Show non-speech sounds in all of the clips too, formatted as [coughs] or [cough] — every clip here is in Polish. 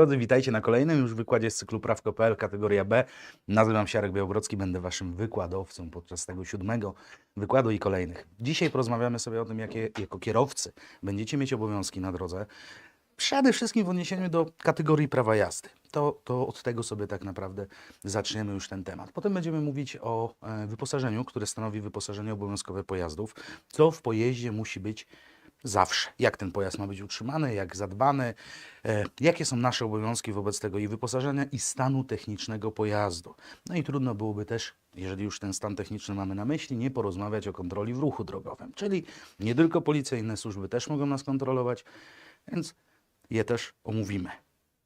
drodzy, witajcie na kolejnym już wykładzie z cyklu Prawko.pl, kategoria B. Nazywam się Jarek Białobrodzki, będę waszym wykładowcą podczas tego siódmego wykładu i kolejnych. Dzisiaj porozmawiamy sobie o tym, jakie jako kierowcy będziecie mieć obowiązki na drodze. Przede wszystkim w odniesieniu do kategorii prawa jazdy. To, to od tego sobie tak naprawdę zaczniemy już ten temat. Potem będziemy mówić o e, wyposażeniu, które stanowi wyposażenie obowiązkowe pojazdów. Co w pojeździe musi być zawsze. Jak ten pojazd ma być utrzymany, jak zadbany, e, jakie są nasze obowiązki wobec tego i wyposażenia i stanu technicznego pojazdu. No i trudno byłoby też, jeżeli już ten stan techniczny mamy na myśli, nie porozmawiać o kontroli w ruchu drogowym. Czyli nie tylko policja, inne służby też mogą nas kontrolować, więc je też omówimy.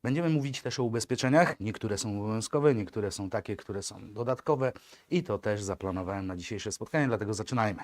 Będziemy mówić też o ubezpieczeniach. Niektóre są obowiązkowe, niektóre są takie, które są dodatkowe i to też zaplanowałem na dzisiejsze spotkanie, dlatego zaczynajmy.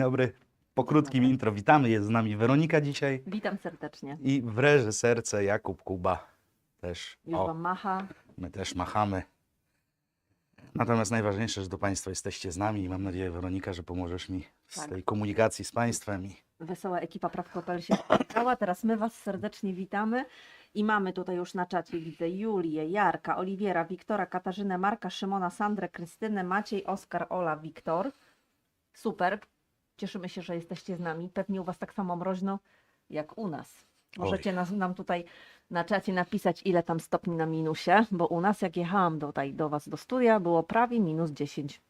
Dobry. Po krótkim intro witamy. Jest z nami Weronika dzisiaj Witam serdecznie. i w reżyserce Jakub Kuba też. Już O, Wam macha. my też machamy. Natomiast najważniejsze, że do Państwa jesteście z nami i mam nadzieję, Weronika, że pomożesz mi w Tak. tej komunikacji z Państwem. I Wesoła ekipa Praw.pl się spotkała. Teraz my Was serdecznie witamy. I mamy tutaj już na czacie, widzę Julię, Jarka, Oliwiera, Wiktora, Katarzynę, Marka, Szymona, Sandrę, Krystynę, Maciej, Oskar, Ola, Wiktor. Super. Cieszymy się, że jesteście z nami. Pewnie u Was tak samo mroźno jak u nas. Możecie nas, nam tutaj na czacie napisać, ile tam stopni na minusie, bo u nas, jak jechałam tutaj do Was do studia, było prawie minus 10.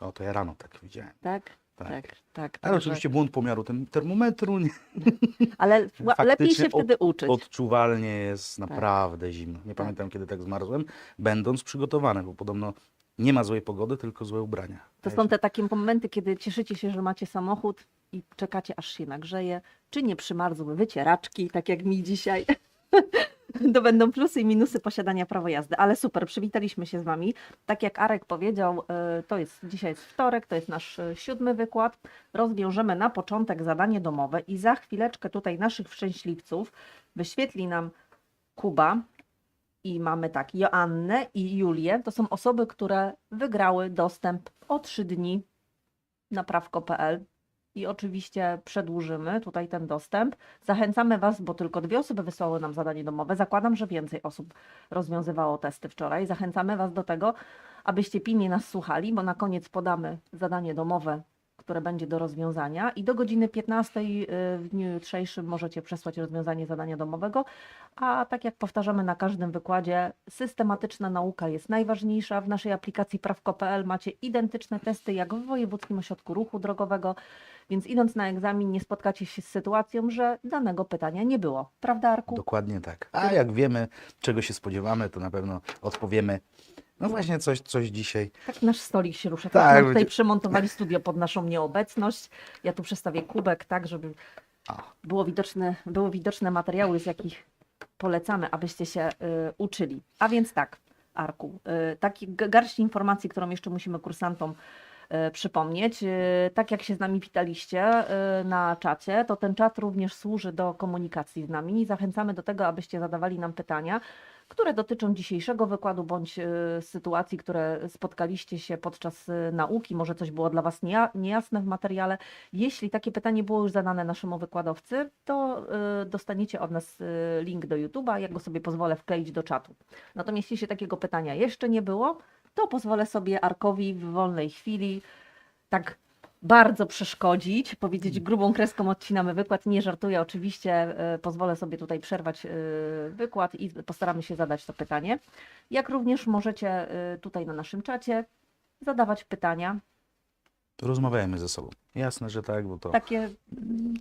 o, to ja rano tak widziałem. Tak? Tak. Tak, tak. Ale także- oczywiście błąd pomiaru tym termometru nie, [laughs] Ale lepiej się wtedy uczyć. odczuwalnie jest Tak. naprawdę zimno. Nie pamiętam, kiedy tak zmarzłem, będąc przygotowany, bo podobno nie ma złej pogody, tylko złe ubrania. To są te takie momenty, kiedy cieszycie się, że macie samochód i czekacie, aż się nagrzeje, czy nie przymarzły wycieraczki, tak jak mi dzisiaj. [laughs] To będą plusy i minusy posiadania prawa jazdy. Ale super, przywitaliśmy się z Wami. Tak jak Arek powiedział, y, to jest dzisiaj jest wtorek, to jest nasz y, siódmy wykład. Rozwiążemy na początek zadanie domowe i za chwileczkę tutaj naszych szczęśliwców wyświetli nam Kuba. I mamy tak, Joannę i Julię. To są osoby, które wygrały dostęp o trzy dni na prawko.pl. I oczywiście przedłużymy tutaj ten dostęp. Zachęcamy Was, bo tylko dwie osoby wysłały nam zadanie domowe. Zakładam, że więcej osób rozwiązywało testy wczoraj. Zachęcamy Was do tego, abyście pilnie nas słuchali, bo na koniec podamy zadanie domowe, które będzie do rozwiązania. I do godziny 15 w dniu jutrzejszym możecie przesłać rozwiązanie zadania domowego. A tak jak powtarzamy na każdym wykładzie, systematyczna nauka jest najważniejsza. W naszej aplikacji prawko.pl macie identyczne testy jak w Wojewódzkim Ośrodku Ruchu Drogowego, więc idąc na egzamin nie spotkacie się z sytuacją, że danego pytania nie było. Prawda, Arku? Dokładnie tak. A jak wiemy, czego się spodziewamy, to na pewno odpowiemy. No właśnie coś, coś dzisiaj. Tak nasz stolik się rusza. Tak, Tak, tutaj będzie- przymontowali studio pod naszą nieobecność. Ja tu przestawię kubek, tak, żeby O, było widoczne, były widoczne materiały, z jakich polecamy, abyście się y, uczyli. A więc tak, Arku, y, taki g- garść informacji, którą jeszcze musimy kursantom y, przypomnieć. Y, tak jak się z nami witaliście y, na czacie, to ten czat również służy do komunikacji z nami. Zachęcamy do tego, abyście zadawali nam pytania, które dotyczą dzisiejszego wykładu bądź y, sytuacji, które spotkaliście się podczas y, nauki. Może coś było dla Was nieja- niejasne w materiale. Jeśli takie pytanie było już zadane naszemu wykładowcy, to y, dostaniecie od nas link do YouTube'a. Ja go sobie pozwolę wkleić do czatu. Natomiast jeśli takiego pytania jeszcze nie było, to pozwolę sobie Arkowi w wolnej chwili tak bardzo przeszkodzić, powiedzieć grubą kreską odcinamy wykład. Nie żartuję oczywiście, y, pozwolę sobie tutaj przerwać y, wykład i postaramy się zadać to pytanie. Jak również możecie y, tutaj na naszym czacie zadawać pytania, rozmawiajmy ze sobą. Jasne, że tak, bo to takie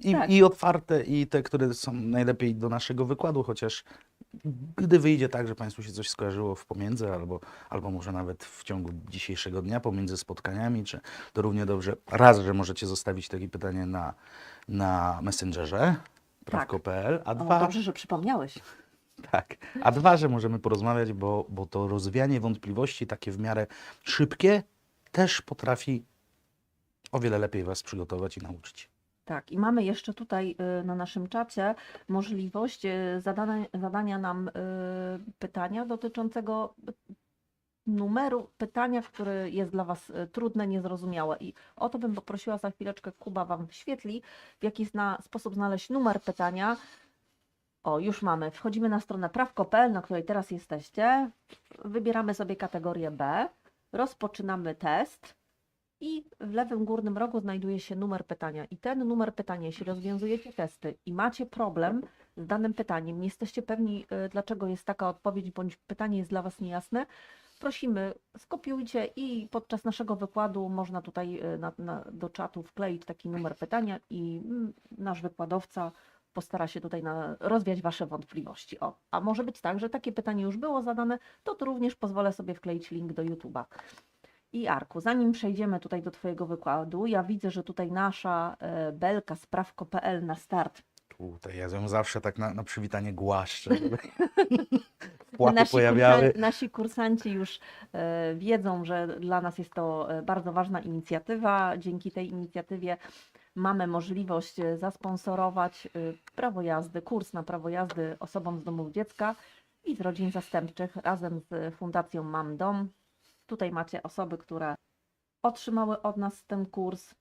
i, tak. i otwarte, i te, które są najlepiej do naszego wykładu, chociaż gdy wyjdzie tak, że Państwu się coś skojarzyło w pomiędzy, albo, albo może nawet w ciągu dzisiejszego dnia, pomiędzy spotkaniami, czy to równie dobrze, raz, że możecie zostawić takie pytanie na, na Messengerze, prawko.pl, a O, dwa, dobrze, że przypomniałeś. [laughs] tak, a dwa, że możemy porozmawiać, bo, bo to rozwianie wątpliwości, takie w miarę szybkie, też potrafi o wiele lepiej Was przygotować i nauczyć. Tak, i mamy jeszcze tutaj y, na naszym czacie możliwość y, zadania, zadania nam y, pytania dotyczącego numeru pytania, które jest dla Was trudne, niezrozumiałe. I o to bym poprosiła za chwileczkę, Kuba Wam wyświetli, w jaki zna, sposób znaleźć numer pytania. O, już mamy. Wchodzimy na stronę prawko.pl, na której teraz jesteście. Wybieramy sobie kategorię B, rozpoczynamy test. I w lewym górnym rogu znajduje się numer pytania. I ten numer pytania, jeśli rozwiązujecie testy i macie problem z danym pytaniem, nie jesteście pewni, y, dlaczego jest taka odpowiedź, bądź pytanie jest dla Was niejasne, prosimy, skopiujcie i podczas naszego wykładu można tutaj y, na, na, do czatu wkleić taki numer pytania i mm, nasz wykładowca postara się tutaj na, rozwiać Wasze wątpliwości. O, a może być tak, że takie pytanie już było zadane, to tu również pozwolę sobie wkleić link do YouTube'a. I Arku, zanim przejdziemy tutaj do Twojego wykładu, ja widzę, że tutaj nasza e, belka sprawko.pl na start. Tutaj ja ją zawsze tak na, na przywitanie głaszczę, [laughs] płaty Nasi, pojawiały. kursa- nasi kursanci już e, wiedzą, że dla nas jest to e, bardzo ważna inicjatywa. Dzięki tej inicjatywie mamy możliwość e, zasponsorować prawo jazdy, kurs na prawo jazdy osobom z domów dziecka i z rodzin zastępczych razem z Fundacją Mam Dom. Tutaj macie osoby, które otrzymały od nas ten kurs.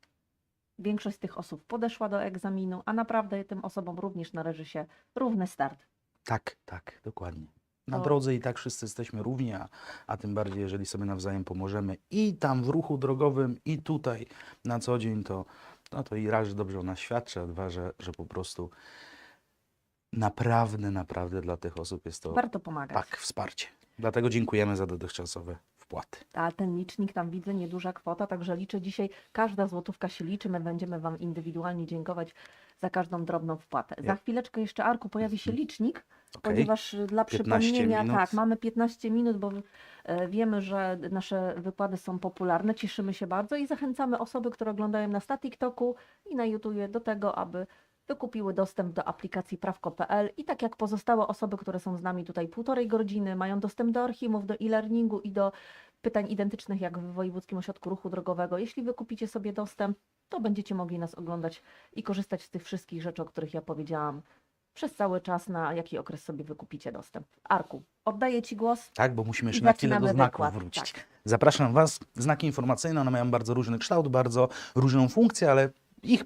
Większość z tych osób podeszła do egzaminu, a naprawdę tym osobom również należy się równy start. Tak, tak, dokładnie. Na To- drodze i tak wszyscy jesteśmy równi, a, a tym bardziej, jeżeli sobie nawzajem pomożemy i tam w ruchu drogowym, i tutaj na co dzień, to, no to i raz, że dobrze o nas świadczy, a dwa, że, że po prostu naprawdę, naprawdę dla tych osób jest to Warto pomagać. tak, wsparcie. Dlatego dziękujemy za dotychczasowe wpłaty. A ten licznik tam widzę, nieduża kwota, także liczę dzisiaj, każda złotówka się liczy, my będziemy Wam indywidualnie dziękować za każdą drobną wpłatę. Za Ja- chwileczkę jeszcze, Arku, pojawi się licznik, Okej? ponieważ y, dla 15 przypomnienia, minut. tak, mamy 15 minut, bo e, wiemy, że nasze wykłady są popularne, cieszymy się bardzo i zachęcamy osoby, które oglądają nas na TikToku i na YouTubie do tego, aby wykupiły dostęp do aplikacji prawko.pl i tak jak pozostałe osoby, które są z nami tutaj półtorej godziny, mają dostęp do archiwów, do e-learningu i do pytań identycznych jak w Wojewódzkim Ośrodku Ruchu Drogowego. Jeśli wykupicie sobie dostęp, to będziecie mogli nas oglądać i korzystać z tych wszystkich rzeczy, o których ja powiedziałam przez cały czas, na jaki okres sobie wykupicie dostęp. Arku, oddaję Ci głos. Tak, bo musimy jeszcze na chwilę do znaków wykład, wrócić. tak. Zapraszam Was. Znaki informacyjne, one mają bardzo różny kształt, bardzo różną funkcję, ale ich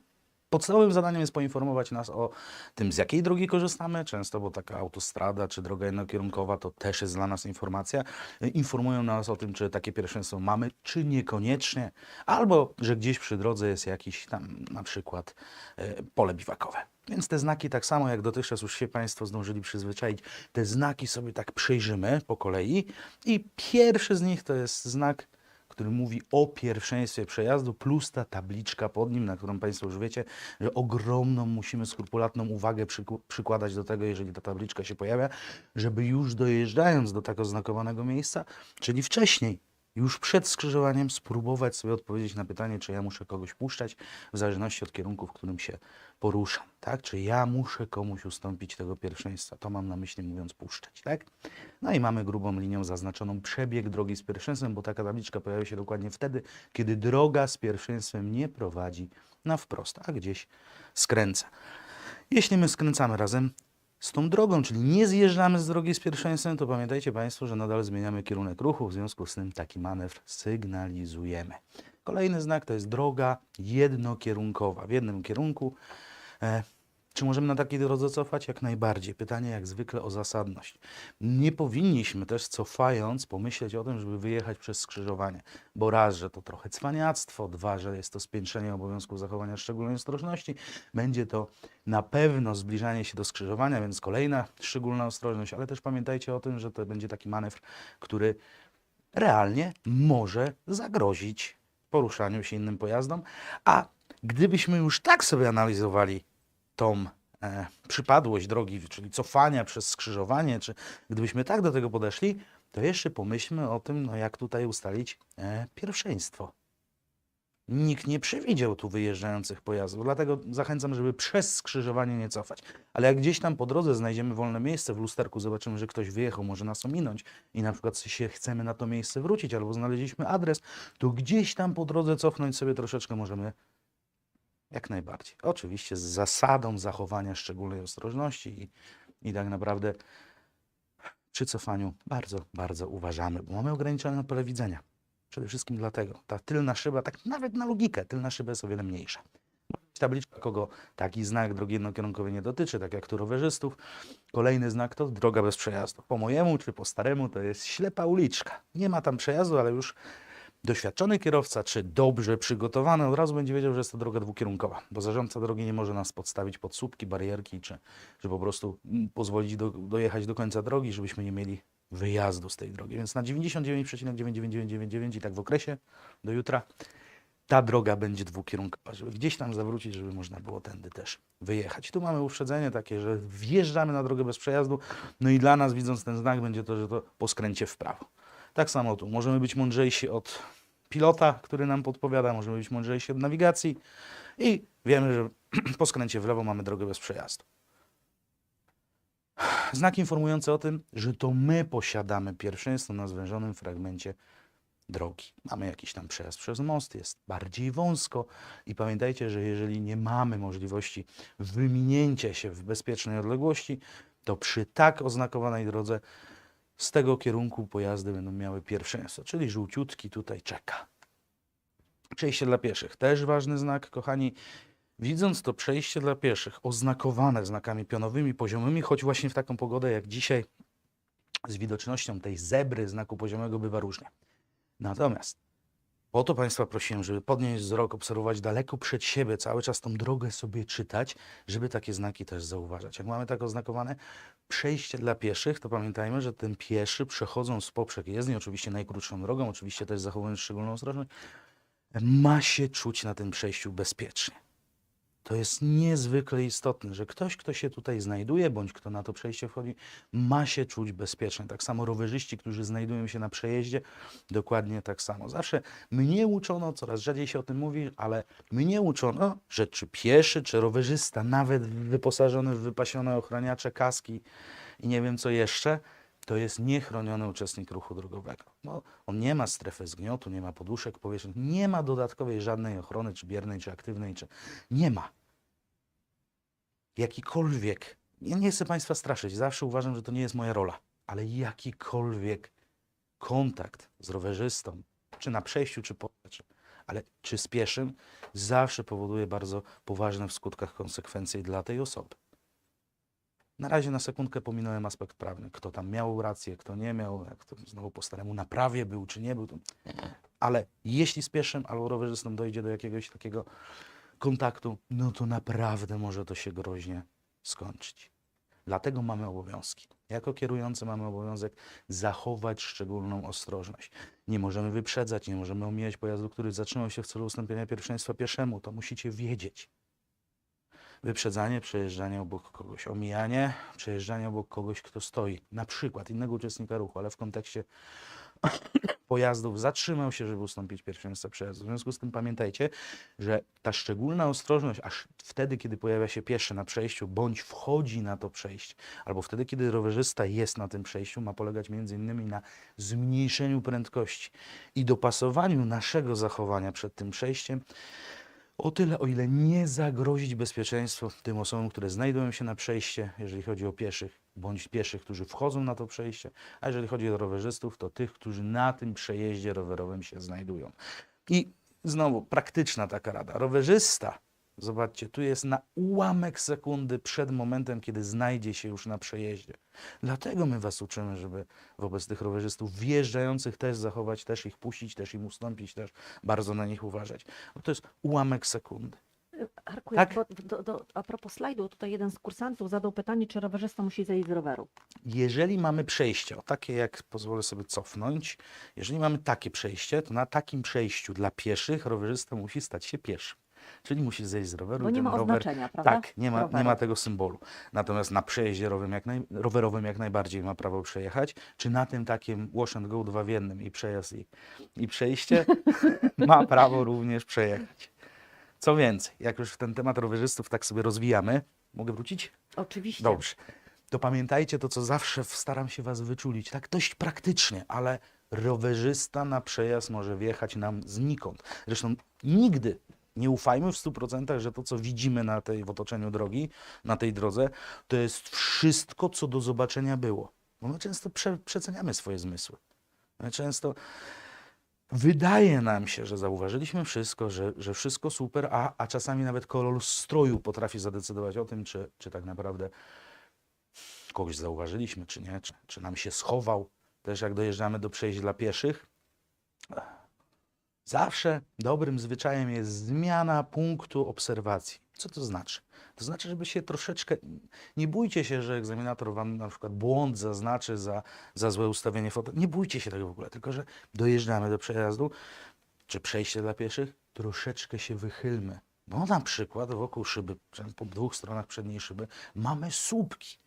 podstawowym zadaniem jest poinformować nas o tym, z jakiej drogi korzystamy. Często, bo taka autostrada czy droga jednokierunkowa to też jest dla nas informacja. Informują nas o tym, czy takie pierwszeństwo mamy, czy niekoniecznie, albo że gdzieś przy drodze jest jakiś tam na przykład e, pole biwakowe. Więc te znaki, tak samo jak dotychczas już się Państwo zdążyli przyzwyczaić, te znaki sobie tak przejrzymy po kolei. I pierwszy z nich to jest znak, który mówi o pierwszeństwie przejazdu, plus ta tabliczka pod nim, na którą Państwo już wiecie, że ogromną musimy skrupulatną uwagę przykładać do tego, jeżeli ta tabliczka się pojawia, żeby już dojeżdżając do tak oznakowanego miejsca, czyli wcześniej, już przed skrzyżowaniem spróbować sobie odpowiedzieć na pytanie, czy ja muszę kogoś puszczać, w zależności od kierunku, w którym się poruszam, tak? Czy ja muszę komuś ustąpić tego pierwszeństwa? To mam na myśli mówiąc puszczać, tak? No i mamy grubą linią zaznaczoną przebieg drogi z pierwszeństwem, bo taka tabliczka pojawia się dokładnie wtedy, kiedy droga z pierwszeństwem nie prowadzi na wprost, a gdzieś skręca. Jeśli my skręcamy razem z tą drogą, czyli nie zjeżdżamy z drogi z pierwszeństwem, to pamiętajcie Państwo, że nadal zmieniamy kierunek ruchu, w związku z tym taki manewr sygnalizujemy. Kolejny znak to jest droga jednokierunkowa, w jednym kierunku. E, czy możemy na takiej drodze cofać? Jak najbardziej. Pytanie jak zwykle o zasadność. Nie powinniśmy też cofając pomyśleć o tym, żeby wyjechać przez skrzyżowanie, bo raz, że to trochę cwaniactwo, dwa, że jest to spiętrzenie obowiązku zachowania szczególnej ostrożności, będzie to na pewno zbliżanie się do skrzyżowania, więc kolejna szczególna ostrożność, ale też pamiętajcie o tym, że to będzie taki manewr, który realnie może zagrozić poruszaniu się innym pojazdom, a gdybyśmy już tak sobie analizowali tą e, przypadłość drogi, czyli cofania przez skrzyżowanie, czy gdybyśmy tak do tego podeszli, to jeszcze pomyślmy o tym, no jak tutaj ustalić e, pierwszeństwo. Nikt nie przewidział tu wyjeżdżających pojazdów, dlatego zachęcam, żeby przez skrzyżowanie nie cofać. Ale jak gdzieś tam po drodze znajdziemy wolne miejsce w lusterku, zobaczymy, że ktoś wyjechał, może nas ominąć i na przykład się chcemy na to miejsce wrócić, albo znaleźliśmy adres, to gdzieś tam po drodze cofnąć sobie troszeczkę możemy jak najbardziej. Oczywiście z zasadą zachowania szczególnej ostrożności i, i tak naprawdę przy cofaniu bardzo, bardzo uważamy, bo mamy ograniczone pole widzenia. Przede wszystkim dlatego. Ta tylna szyba, tak nawet na logikę, tylna szyba jest o wiele mniejsza. Tabliczka, kogo taki znak drogi jednokierunkowej nie dotyczy, tak jak tu rowerzystów. Kolejny znak to droga bez przejazdu. Po mojemu czy po staremu to jest ślepa uliczka. Nie ma tam przejazdu, ale już doświadczony kierowca, czy dobrze przygotowany, od razu będzie wiedział, że jest to droga dwukierunkowa, bo zarządca drogi nie może nas podstawić pod słupki, barierki, czy, czy po prostu mm, pozwolić do, dojechać do końca drogi, żebyśmy nie mieli wyjazdu z tej drogi. Więc na 99,99999 i tak w okresie do jutra ta droga będzie dwukierunkowa, żeby gdzieś tam zawrócić, żeby można było tędy też wyjechać. Tu mamy uprzedzenie takie, że wjeżdżamy na drogę bez przejazdu, no i dla nas widząc ten znak będzie to, że to po skręcie w prawo. Tak samo tu. Możemy być mądrzejsi od pilota, który nam podpowiada, możemy być mądrzejsi od nawigacji i wiemy, że [clears throat] po skręcie w lewo mamy drogę bez przejazdu. Znak informujący o tym, że to my posiadamy pierwszeństwo na zwężonym fragmencie drogi. Mamy jakiś tam przejazd przez most, jest bardziej wąsko i pamiętajcie, że jeżeli nie mamy możliwości wyminięcia się w bezpiecznej odległości, to przy tak oznakowanej drodze z tego kierunku pojazdy będą miały pierwszeństwo, czyli żółciutki tutaj czeka. Przejście dla pieszych, też ważny znak, kochani. Widząc to przejście dla pieszych oznakowane znakami pionowymi, poziomymi, choć właśnie w taką pogodę jak dzisiaj z widocznością tej zebry znaku poziomego bywa różnie. Natomiast po to Państwa prosiłem, żeby podnieść wzrok, obserwować daleko przed siebie, cały czas tą drogę sobie czytać, żeby takie znaki też zauważać. Jak mamy tak oznakowane przejście dla pieszych, to pamiętajmy, że ten pieszy przechodząc poprzek jezdni, oczywiście najkrótszą drogą, oczywiście też zachowując szczególną ostrożność, ma się czuć na tym przejściu bezpiecznie. To jest niezwykle istotne, że ktoś, kto się tutaj znajduje, bądź kto na to przejście wchodzi, ma się czuć bezpiecznie. Tak samo rowerzyści, którzy znajdują się na przejeździe, dokładnie tak samo. Zawsze mnie uczono, coraz rzadziej się o tym mówi, ale mnie uczono, że czy pieszy, czy rowerzysta, nawet wyposażony w wypasione ochraniacze, kaski i nie wiem co jeszcze, to jest niechroniony uczestnik ruchu drogowego. No, on nie ma strefy zgniotu, nie ma poduszek powietrznych, nie ma dodatkowej żadnej ochrony, czy biernej, czy aktywnej, czy nie ma. Jakikolwiek, ja nie chcę Państwa straszyć, zawsze uważam, że to nie jest moja rola, ale jakikolwiek kontakt z rowerzystą, czy na przejściu, czy po, czy, ale czy z pieszym, zawsze powoduje bardzo poważne w skutkach konsekwencje dla tej osoby. Na razie na sekundkę pominąłem aspekt prawny. Kto tam miał rację, kto nie miał, jak to znowu po staremu na prawie był, czy nie był. To... Ale jeśli z pieszym albo rowerzystą dojdzie do jakiegoś takiego kontaktu, no to naprawdę może to się groźnie skończyć. Dlatego mamy obowiązki. Jako kierujący mamy obowiązek zachować szczególną ostrożność. Nie możemy wyprzedzać, nie możemy omijać pojazdu, który zatrzymał się w celu ustąpienia pierwszeństwa pieszemu. To musicie wiedzieć wyprzedzanie, przejeżdżanie obok kogoś, omijanie, przejeżdżanie obok kogoś, kto stoi, na przykład innego uczestnika ruchu, ale w kontekście [coughs] pojazdów zatrzymał się, żeby ustąpić pierwszeństwa przejazdu. W związku z tym pamiętajcie, że ta szczególna ostrożność, aż wtedy, kiedy pojawia się pieszy na przejściu, bądź wchodzi na to przejście, albo wtedy, kiedy rowerzysta jest na tym przejściu, ma polegać innymi na zmniejszeniu prędkości i dopasowaniu naszego zachowania przed tym przejściem o tyle, o ile nie zagrozić bezpieczeństwu tym osobom, które znajdują się na przejście, jeżeli chodzi o pieszych, bądź pieszych, którzy wchodzą na to przejście, a jeżeli chodzi o rowerzystów, to tych, którzy na tym przejeździe rowerowym się znajdują. I znowu praktyczna taka rada. Rowerzysta, zobaczcie, tu jest na ułamek sekundy przed momentem, kiedy znajdzie się już na przejeździe. Dlatego my Was uczymy, żeby wobec tych rowerzystów wjeżdżających też zachować, też ich puścić, też im ustąpić, też bardzo na nich uważać. Bo to jest ułamek sekundy. Arku, Tak. bo do, do, a propos slajdu, tutaj jeden z kursantów zadał pytanie, czy rowerzysta musi zejść z roweru. Jeżeli mamy przejście, o takie jak pozwolę sobie cofnąć, jeżeli mamy takie przejście, to na takim przejściu dla pieszych rowerzysta musi stać się pieszym. Czyli musisz zejść z roweru Bo nie ma rower... oznaczenia, prawda? Tak, nie ma, nie ma tego symbolu. Natomiast na przejeździe rowerowym jak, naj, rowerowym jak najbardziej ma prawo przejechać, czy na tym takim wash and go dwa w jednym i przejazd i, i przejście [laughs] ma prawo również przejechać. Co więcej, jak już ten temat rowerzystów tak sobie rozwijamy, mogę wrócić? Oczywiście. Dobrze. To pamiętajcie to, co zawsze staram się Was wyczulić, tak dość praktycznie, ale rowerzysta na przejazd może wjechać nam znikąd. Zresztą nigdy nie ufajmy w 100%, że to, co widzimy na tej, w otoczeniu drogi, na tej drodze, to jest wszystko, co do zobaczenia było. Bo my często prze, przeceniamy swoje zmysły. My często wydaje nam się, że zauważyliśmy wszystko, że, że wszystko super, a, a czasami nawet kolor stroju potrafi zadecydować o tym, czy, czy tak naprawdę kogoś zauważyliśmy, czy nie, czy, czy nam się schował. Też jak dojeżdżamy do przejść dla pieszych, zawsze dobrym zwyczajem jest zmiana punktu obserwacji. Co to znaczy? To znaczy, żeby się troszeczkę. Nie bójcie się, że egzaminator wam na przykład błąd zaznaczy za, za złe ustawienie foto. Nie bójcie się tego w ogóle, tylko że dojeżdżamy do przejazdu, czy przejście dla pieszych, troszeczkę się wychylmy. Bo na przykład wokół szyby, po dwóch stronach przedniej szyby, mamy słupki.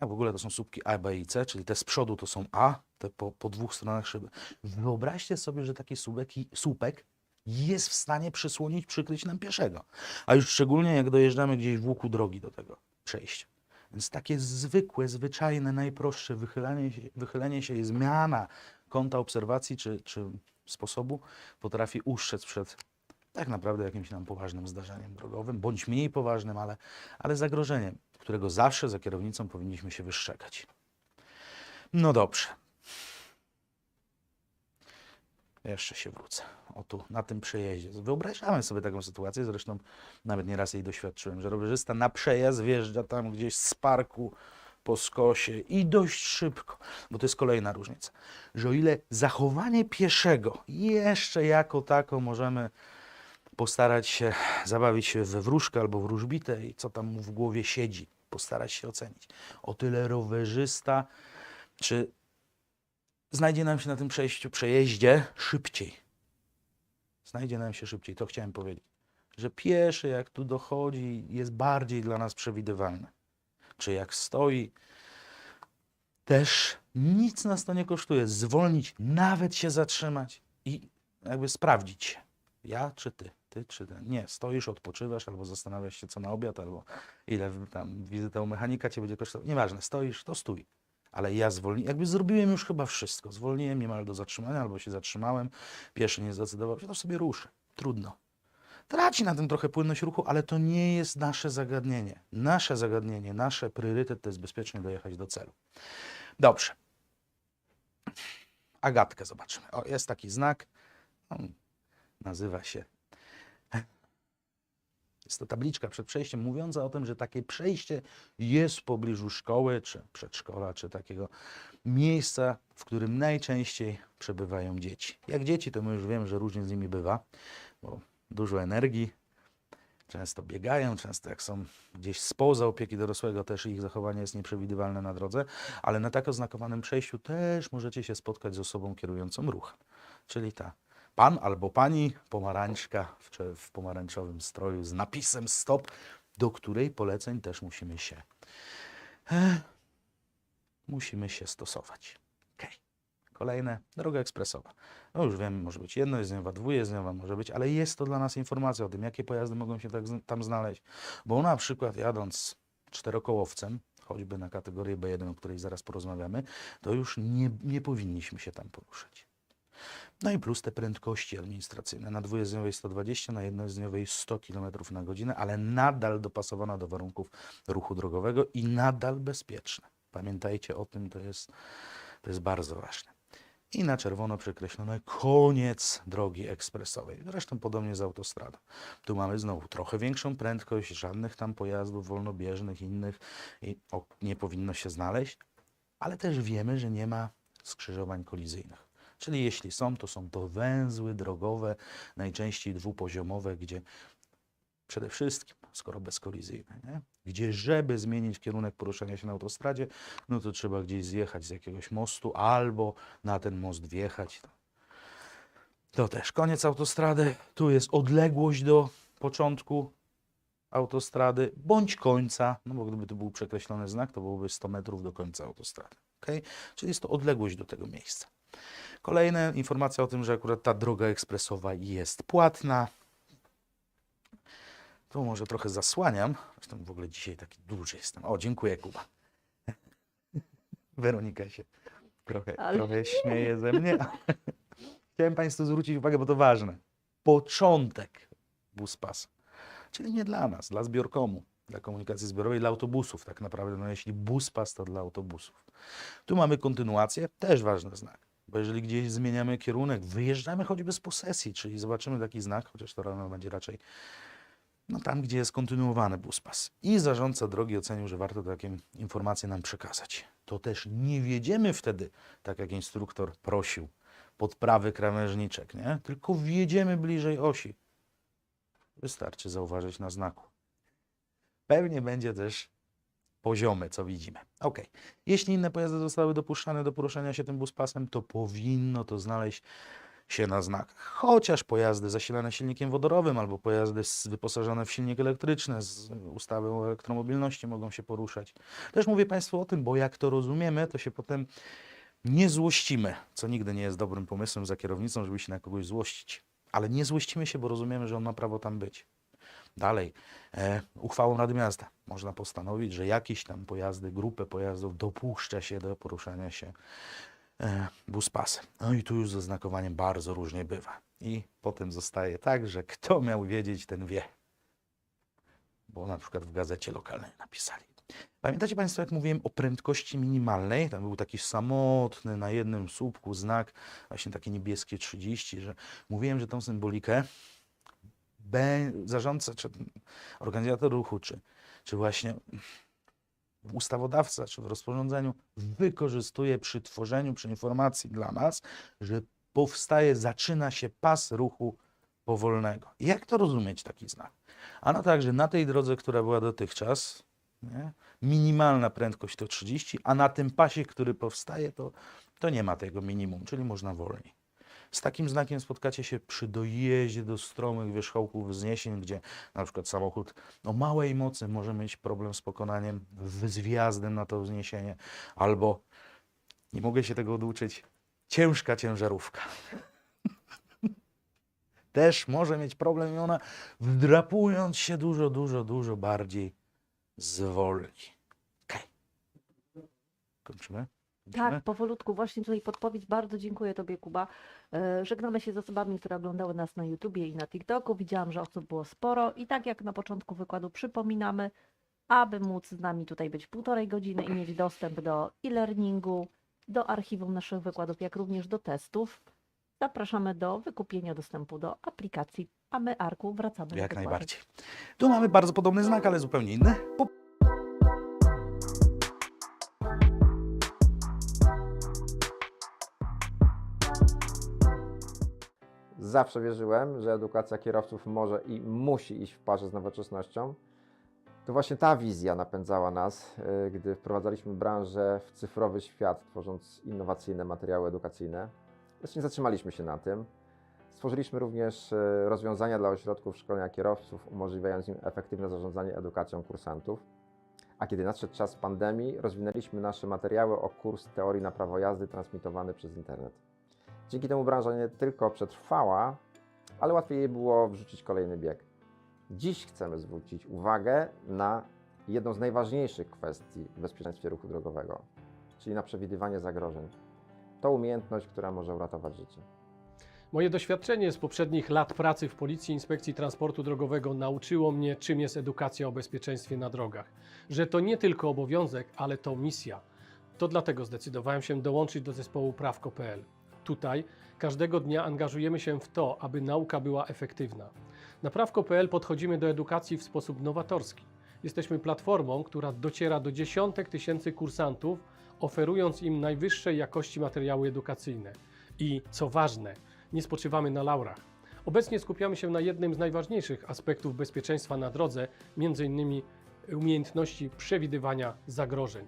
A w ogóle to są słupki A, B i C, czyli te z przodu to są A, te po, po dwóch stronach szyby. Wyobraźcie sobie, że taki słupek, słupek jest w stanie przysłonić, przykryć nam pieszego. A już szczególnie jak dojeżdżamy gdzieś w łuku drogi do tego przejścia. Więc takie zwykłe, zwyczajne, najprostsze wychylenie się, wychylenie się i zmiana kąta obserwacji czy, czy sposobu potrafi ustrzec przed tak naprawdę jakimś nam poważnym zdarzeniem drogowym, bądź mniej poważnym, ale, ale zagrożeniem, którego zawsze za kierownicą powinniśmy się wystrzegać. No dobrze. Jeszcze się wrócę. O tu, na tym przejeździe. Wyobrażamy sobie taką sytuację, zresztą nawet nieraz jej doświadczyłem, że rowerzysta na przejazd wjeżdża tam gdzieś z parku po skosie i dość szybko, bo to jest kolejna różnica, że o ile zachowanie pieszego jeszcze jako tako możemy postarać się zabawić się we wróżkę albo wróżbitę i co tam mu w głowie siedzi, postarać się ocenić. O tyle rowerzysta, czy znajdzie nam się na tym przejściu, przejeździe szybciej. Znajdzie nam się szybciej, to chciałem powiedzieć. Że pieszy, jak tu dochodzi, jest bardziej dla nas przewidywalny. Czy jak stoi, też nic nas to nie kosztuje. Zwolnić, nawet się zatrzymać i jakby sprawdzić się. Ja czy ty? Ty czy ten? Nie, stoisz, odpoczywasz, albo zastanawiasz się, co na obiad, albo ile tam wizyta u mechanika cię będzie kosztować. Nieważne, stoisz, to stój. Ale ja zwolniłem, jakby zrobiłem już chyba wszystko. Zwolniłem niemal do zatrzymania, albo się zatrzymałem, pieszy nie zdecydował się, to sobie ruszę. Trudno. Traci na tym trochę płynność ruchu, ale to nie jest nasze zagadnienie. Nasze zagadnienie, nasze priorytet to jest bezpiecznie dojechać do celu. Dobrze. Agatkę zobaczymy. O, jest taki znak. On nazywa się. Jest to tabliczka przed przejściem mówiąca o tym, że takie przejście jest w pobliżu szkoły, czy przedszkola, czy takiego miejsca, w którym najczęściej przebywają dzieci. Jak dzieci, to my już wiemy, że różnie z nimi bywa, bo dużo energii, często biegają, często jak są gdzieś spoza opieki dorosłego, też ich zachowanie jest nieprzewidywalne na drodze, ale na tak oznakowanym przejściu też możecie się spotkać z osobą kierującą ruchem, czyli ta pan albo pani pomarańczka w, w pomarańczowym stroju z napisem stop, do której poleceń też musimy się e, musimy się stosować. Okej. Kolejne, droga ekspresowa. No już wiem, może być jednojezdniowa, dwujezdniowa może być, ale jest to dla nas informacja o tym, jakie pojazdy mogą się tak, tam znaleźć. Bo na przykład jadąc czterokołowcem, choćby na kategorię B1, o której zaraz porozmawiamy, to już nie, nie powinniśmy się tam poruszać. No i plus te prędkości administracyjne. Na dwujezdniowej 120, na jednojezdniowej 100 km na godzinę, ale nadal dopasowana do warunków ruchu drogowego i nadal bezpieczne. Pamiętajcie o tym, to jest, to jest bardzo ważne. I na czerwono przekreślone koniec drogi ekspresowej. Zresztą podobnie z autostradą. Tu mamy znowu trochę większą prędkość, żadnych tam pojazdów wolnobieżnych, innych i o, nie powinno się znaleźć, ale też wiemy, że nie ma skrzyżowań kolizyjnych. Czyli jeśli są, to są to węzły drogowe, najczęściej dwupoziomowe, gdzie przede wszystkim, skoro bezkolizyjne, nie? gdzie żeby zmienić kierunek poruszania się na autostradzie, no to trzeba gdzieś zjechać z jakiegoś mostu albo na ten most wjechać. To też koniec autostrady. Tu jest odległość do początku autostrady bądź końca, no bo gdyby to był przekreślony znak, to byłoby 100 metrów do końca autostrady. Okay? Czyli jest to odległość do tego miejsca. Kolejna informacja o tym, że akurat ta droga ekspresowa jest płatna. Tu może trochę zasłaniam. Zresztą w ogóle dzisiaj taki duży jestem. O, dziękuję Kuba. [laughs] Weronika się trochę, Ale trochę śmieje ze mnie. [laughs] Chciałem Państwu zwrócić uwagę, bo to ważne. Początek buspasa. Czyli nie dla nas, dla zbiorkomu, dla komunikacji zbiorowej, dla autobusów tak naprawdę. No jeśli buspas, to dla autobusów. Tu mamy kontynuację, też ważny znak. Bo jeżeli gdzieś zmieniamy kierunek, wyjeżdżamy choćby z posesji, czyli zobaczymy taki znak, chociaż to rano będzie raczej no tam, gdzie jest kontynuowany buspas. I zarządca drogi ocenił, że warto takie informacje nam przekazać. To też nie wjedziemy wtedy, tak jak instruktor prosił, pod prawy krawężniczek, nie? Tylko wjedziemy bliżej osi. Wystarczy zauważyć na znaku. Pewnie będzie też poziomy, co widzimy. Ok. Jeśli inne pojazdy zostały dopuszczane do poruszania się tym buspasem, to powinno to znaleźć się na znakach. Chociaż pojazdy zasilane silnikiem wodorowym albo pojazdy wyposażone w silnik elektryczny z ustawy o elektromobilności mogą się poruszać. Też mówię Państwu o tym, bo jak to rozumiemy, to się potem nie złościmy, co nigdy nie jest dobrym pomysłem za kierownicą, żeby się na kogoś złościć. Ale nie złościmy się, bo rozumiemy, że on ma prawo tam być. Dalej, e, uchwałą Rady Miasta można postanowić, że jakieś tam pojazdy, grupę pojazdów dopuszcza się do poruszania się e, buspasem. No i tu już z oznakowaniem bardzo różnie bywa. I potem zostaje tak, że kto miał wiedzieć, ten wie. Bo na przykład w gazecie lokalnej napisali. Pamiętacie Państwo, jak mówiłem o prędkości minimalnej? Tam był taki samotny na jednym słupku znak, właśnie takie niebieskie 30, że mówiłem, że tą symbolikę zarządca, czy organizator ruchu, czy, czy właśnie ustawodawca, czy w rozporządzeniu wykorzystuje przy tworzeniu, przy informacji dla nas, że powstaje, zaczyna się pas ruchu powolnego. Jak to rozumieć taki znak? Ano tak, że na tej drodze, która była dotychczas, nie, minimalna prędkość to 30, a na tym pasie, który powstaje, to, to nie ma tego minimum, czyli można wolniej. Z takim znakiem spotkacie się przy dojeździe do stromych wierzchołków wzniesień, gdzie na przykład samochód o małej mocy może mieć problem z pokonaniem, z wjazdem na to wzniesienie, albo, nie mogę się tego oduczyć, ciężka ciężarówka. [laughs] Też może mieć problem i ona wdrapując się dużo, dużo, dużo bardziej zwolni. Okej. Kończymy? Kończymy? Tak, powolutku. Właśnie tutaj podpowiedź. Bardzo dziękuję Tobie, Kuba. E, Żegnamy się z osobami, które oglądały nas na YouTubie i na TikToku. Widziałam, że osób było sporo i tak jak na początku wykładu przypominamy, aby móc z nami tutaj być półtorej godziny i mieć dostęp do e-learningu, do archiwum naszych wykładów, jak również do testów, zapraszamy do wykupienia dostępu do aplikacji, a my, Arku, wracamy do Jak wykładu. najbardziej. Tu mamy bardzo podobny znak, ale zupełnie inny. Zawsze wierzyłem, że edukacja kierowców może i musi iść w parze z nowoczesnością. To właśnie ta wizja napędzała nas, y, gdy wprowadzaliśmy branżę w cyfrowy świat, tworząc innowacyjne materiały edukacyjne. Lecz nie zatrzymaliśmy się na tym. Stworzyliśmy również y, rozwiązania dla ośrodków szkolenia kierowców, umożliwiając im efektywne zarządzanie edukacją kursantów. A kiedy nadszedł czas pandemii, rozwinęliśmy nasze materiały o kurs teorii na prawo jazdy transmitowany przez internet. Dzięki temu branża nie tylko przetrwała, ale łatwiej jej było wrzucić kolejny bieg. Dziś chcemy zwrócić uwagę na jedną z najważniejszych kwestii w bezpieczeństwie ruchu drogowego, czyli na przewidywanie zagrożeń. To umiejętność, która może uratować życie. Moje doświadczenie z poprzednich lat pracy w Policji Inspekcji Transportu Drogowego nauczyło mnie, czym jest edukacja o bezpieczeństwie na drogach. Że to nie tylko obowiązek, ale to misja. To dlatego zdecydowałem się dołączyć do zespołu prawko.pl. Tutaj każdego dnia angażujemy się w to, aby nauka była efektywna. Na prawko.pl podchodzimy do edukacji w sposób nowatorski. Jesteśmy platformą, która dociera do dziesiątek tysięcy kursantów, oferując im najwyższej jakości materiały edukacyjne. I co ważne, nie spoczywamy na laurach. Obecnie skupiamy się na jednym z najważniejszych aspektów bezpieczeństwa na drodze, m.in. umiejętności przewidywania zagrożeń.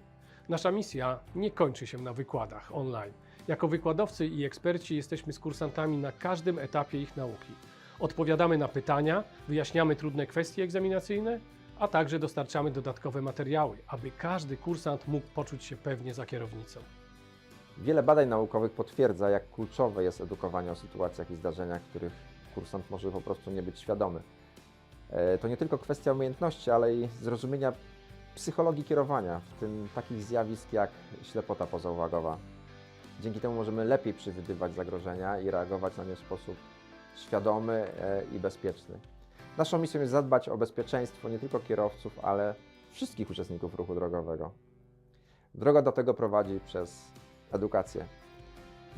Nasza misja nie kończy się na wykładach online. Jako wykładowcy i eksperci jesteśmy z kursantami na każdym etapie ich nauki. Odpowiadamy na pytania, wyjaśniamy trudne kwestie egzaminacyjne, a także dostarczamy dodatkowe materiały, aby każdy kursant mógł poczuć się pewnie za kierownicą. Wiele badań naukowych potwierdza, jak kluczowe jest edukowanie o sytuacjach i zdarzeniach, których kursant może po prostu nie być świadomy. E, To nie tylko kwestia umiejętności, ale i zrozumienia psychologii kierowania, w tym takich zjawisk jak ślepota pozauwagowa. Dzięki temu możemy lepiej przewidywać zagrożenia i reagować na nie w sposób świadomy e, i bezpieczny. Naszą misją jest zadbać o bezpieczeństwo nie tylko kierowców, ale wszystkich uczestników ruchu drogowego. Droga do tego prowadzi przez edukację.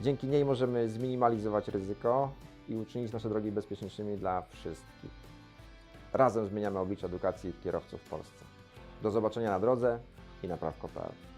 Dzięki niej możemy zminimalizować ryzyko i uczynić nasze drogi bezpieczniejszymi dla wszystkich. Razem zmieniamy oblicze edukacji kierowców w Polsce. Do zobaczenia na drodze i na praw.pl.